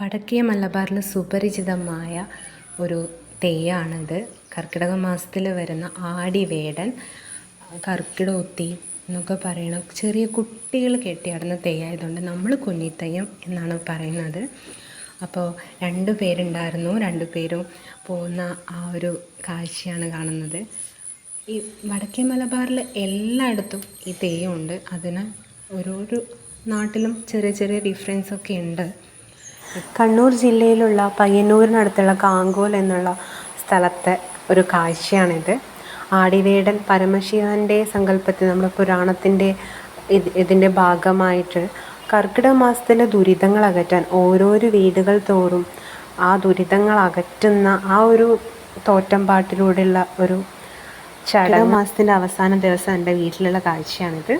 വടക്കേ മലബാറിൽ സുപരിചിതമായ ഒരു തെയ്യമാണിത് കർക്കിടക മാസത്തിൽ വരുന്ന ആടിവേടൻ കർക്കിടോത്തി എന്നൊക്കെ പറയണ ചെറിയ കുട്ടികൾ കെട്ടിയാടുന്ന തെയ്യമായതുകൊണ്ട് നമ്മൾ കുഞ്ഞിത്തെയ്യം എന്നാണ് പറയുന്നത്. അപ്പോൾ രണ്ട് പേരുണ്ടായിരുന്നു. രണ്ടു പേരും പോകുന്ന ആ ഒരു കാഴ്ചയാണ് കാണുന്നത്. ഈ വടക്കേ മലബാറിൽ എല്ലായിടത്തും ഈ തെയ്യമുണ്ട് അതിന് ഓരോരോ നാട്ടിലും ചെറിയ ചെറിയ ഡിഫറൻസ് ഒക്കെ ഉണ്ട്. കണ്ണൂർ ജില്ലയിലുള്ള പയ്യന്നൂരിനടുത്തുള്ള കാങ്കോൽ എന്നുള്ള സ്ഥലത്തെ ഒരു കാഴ്ചയാണിത്. ആടിവേടൻ പരമശിവന്റെ സങ്കല്പത്തിൽ നമ്മുടെ പുരാണത്തിന്റെ ഇത് ഇതിന്റെ ഭാഗമായിട്ട് കർക്കിടക മാസത്തിലെ ദുരിതങ്ങൾ അകറ്റാൻ ഓരോരോ വീടുകൾ തോറും ആ ദുരിതങ്ങൾ അകറ്റുന്ന ആ ഒരു തോറ്റമ്പാട്ടിലൂടെയുള്ള ഒരു ചടങ്ങ് മാസത്തിന്റെ അവസാന ദിവസം എന്റെ വീട്ടിലുള്ള കാഴ്ചയാണിത്.